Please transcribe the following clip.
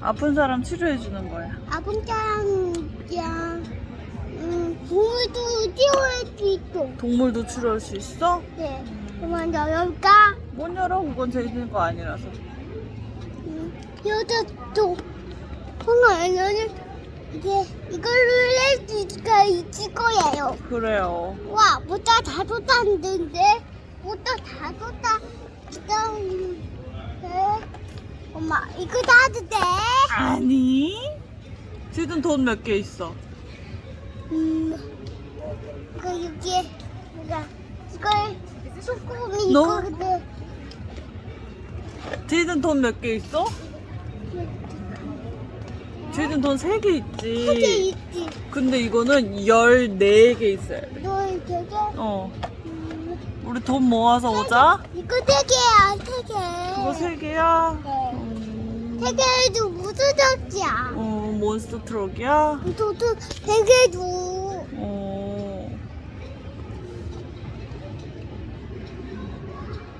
아픈 사람 치료해 주는 거야. 아픈 사람이랑 음, 동물도 띄워할 수 있어. 동물도 치료할 수 있어? 네. 그만 열까? 못 열어. 그건 제이든 거 아니라서. 음, 여자도 홍어는 이게 이걸로 있을까 있을 거예요. 그래요. 와, 모자 다 쏟았는데? 모자 다 쏟아. 네. 엄마, 이거 다 해도 돼? 아니. 지든 돈몇 개 있어? 음, 그, 여기에, 뭐가, 이걸, 소금이 너? 이거거든. 지든 돈몇 개 있어? 지든 돈세 개 있지. 세개 있지. 근데 이거는 14개 있어야 돼. 너 되게, 어. 음, 우리 돈 모아서 오자. 이거 세 개야, 세 개. 그거 세 개야? 세계에도 무슨 적이야? 어, 몬스터 트럭이야? 저도 세계도. 어.